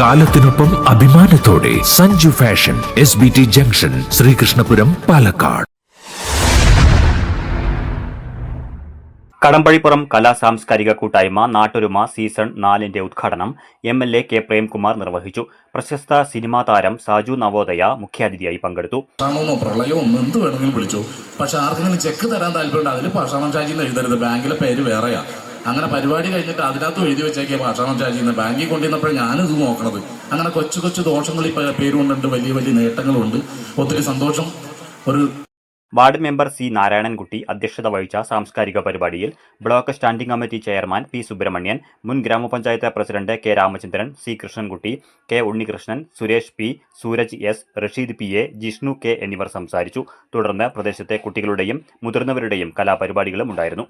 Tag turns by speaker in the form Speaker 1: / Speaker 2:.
Speaker 1: കാലത്തിനൊപ്പം അഭിമാനത്തോടെ Sanju fashion S B T junction Sreekrishnapuram Palakkad.
Speaker 2: Kadampazhipuram കലാ സാംസ്കാരിക കൂട്ടായ്മ നാട്ടൊരുമ സീസൺ നാലിന്റെ ഉദ്ഘാടനം M L A K Premkumar നിർവഹിച്ചു. പ്രശസ്ത സിനിമാ താരം സാജു നവോദയ മുഖ്യാതിഥിയായി പങ്കെടുത്തു.
Speaker 3: പ്രളയമോ എന്ത് വേണമെങ്കിലും വിളിച്ചു. പക്ഷെ ആർക്കെങ്കിലും ചെക്ക് തരാൻ താല്പര്യമുണ്ട്. അതിൽ പാഷാണം ഷാജി എഴുതരുത്. ബാങ്കിലെ പേര് വേറെയാ. അങ്ങനെ പരിപാടി കഴിഞ്ഞിട്ട് അതിനകത്ത് എഴുതി വെച്ചേക്കിയ ഭക്ഷണം ചാർജ് എന്ന് ബാങ്കിൽ കൊണ്ടുവന്നപ്പോഴാണ് ഞാനിത് നോക്കണത്. അങ്ങനെ കൊച്ചു കൊച്ചു ദോഷങ്ങൾ ഇപ്പൊ പേരുകൊണ്ടുണ്ട് വലിയ വലിയ നേട്ടങ്ങളുണ്ട്. ഒത്തിരി സന്തോഷം. ഒരു
Speaker 2: വാർഡ് മെമ്പർ സി നാരായണൻകുട്ടി അധ്യക്ഷത വഹിച്ച സാംസ്കാരിക പരിപാടിയിൽ block standing committee chairman P Subramanian മുൻ ഗ്രാമപഞ്ചായത്ത് president K Ramachandran C Krishnankutty K Unnikrishnan Suresh P Sooraj S Rasheed P A Jishnu K എന്നിവർ സംസാരിച്ചു. തുടർന്ന് പ്രദേശത്തെ കുട്ടികളുടെയും മുതിർന്നവരുടെയും കലാപരിപാടികളും ഉണ്ടായിരുന്നു.